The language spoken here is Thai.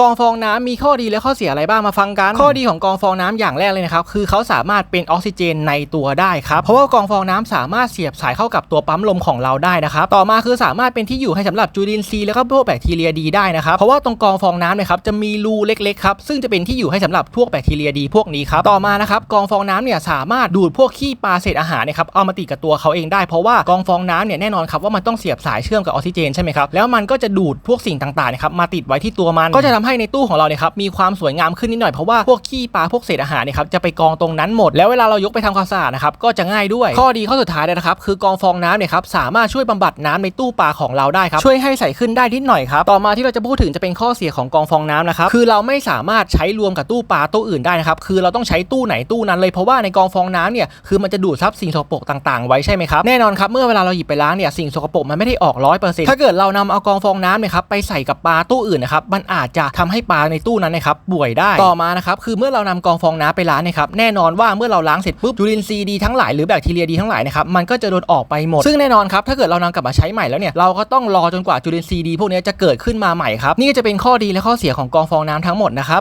กองฟองน้ำมีข้อดีและข้อเสียอะไรบ้างมาฟังกัน ข้อดีของกองฟองน้ำอย่างแรกเลยนะครับ คือเขาสามารถเป็นออกซิเจนในตัวได้ครับ เพราะว่ากองฟองน้ำสามารถเสียบสายเข้ากับตัวปั๊มลมของเราได้นะครับ ต่อมาคือสามารถเป็นที่อยู่ให้สำหรับจุลินทรีย์แล้วก็พวกแบคทีเรียดีได้นะครับ เพราะว่าตรงกองฟองน้ำเนะครับจะมีรูเล็กๆครับ ซึ่งจะเป็นที่อยู่ให้สำหรับพวกแบคทีเรียดีพวกนี้ครับ ต่อมานะครับกองฟองน้ำเนี่ยสามารถดูดพวกขี้ปลาเศษอาหารนะครับเอามาติดกับตัวเขาเองได้ เพราะว่ากองฟองน้ำเนี่ยแน่นอนครับว่ามันต้องเสียบสายเชื่อมกับออกซิเจนใช่ไหมครับ แล้วมันก็จะดูดพวกสิ่งต่างๆนะครับมาติดไว้ที่ตัวมันก็จะทำให้ในตู้ของเราเนี่ยครับมีความสวยงามขึ้นนิดหน่อยเพราะว่าพวกขี้ปลาพวกเศษอาหารเนี่ยครับจะไปกองตรงนั้นหมด แล้วเวลาเรายกไปทำความสะอาดนะครับก็จะง่ายด้วย ข้อดีข้อสุดท้ายเลยนะครับคือกองฟองน้ำเนี่ยครับสามารถช่วยบำบัดน้ำในตู้ปลาของเราได้ครับช่วยให้ใสขึ้นได้นิดหน่อยครับต่อมาที่เราจะพูดถึงจะเป็นข้อเสียของกองฟองน้ำนะครับคือเราไม่สามารถใช้รวมกับตู้ปลาตู้อื่นได้นะครับคือเราต้องใช้ตู้ไหนตู้นั้นเลยเพราะว่าในกองฟองน้ำเนี่ยคือมันจะดูดซับสิ่งสกปรกต่างๆ ไว้ใช่ไหมครับแน่นอนครับเมื่อเวลาเราหยิบไปล้างเนี่ยสิ่งสกปรกมันไม่ได้ออกร้อยเปอร์เซ็นต์ถ้าเกิดเรานำเอากองฟองน้ำเนี่ยครับไปใส่กับปลาตู้อื่นนะครับมันอาจจะทำให้ปลาในตู้นั้นนะครับป่วยได้ต่อมานะครับคือเมื่อเรานำกองฟองน้ำไปล้างนะครับแน่นอนว่าเมื่อเราล้างเสร็จปุ๊บจุลินทรีย์ดีทั้งหลายหรือแบคทีเรียดีทั้งหลายนะครับมันก็จะโดนออกไปหมด ซึ่งแน่นอนครับถ้าเกิดเรานำกลับมาใช้ใหม่แล้วเนี่ยเราก็ต้องรอจนกว่าจุลินทรีย์ดีพวกนี้จะเกิดขึ้นมาใหม่ครับนี่ก็จะเป็นข้อดีและข้อเสียของกองฟองน้ำทั้งหมดนะครับ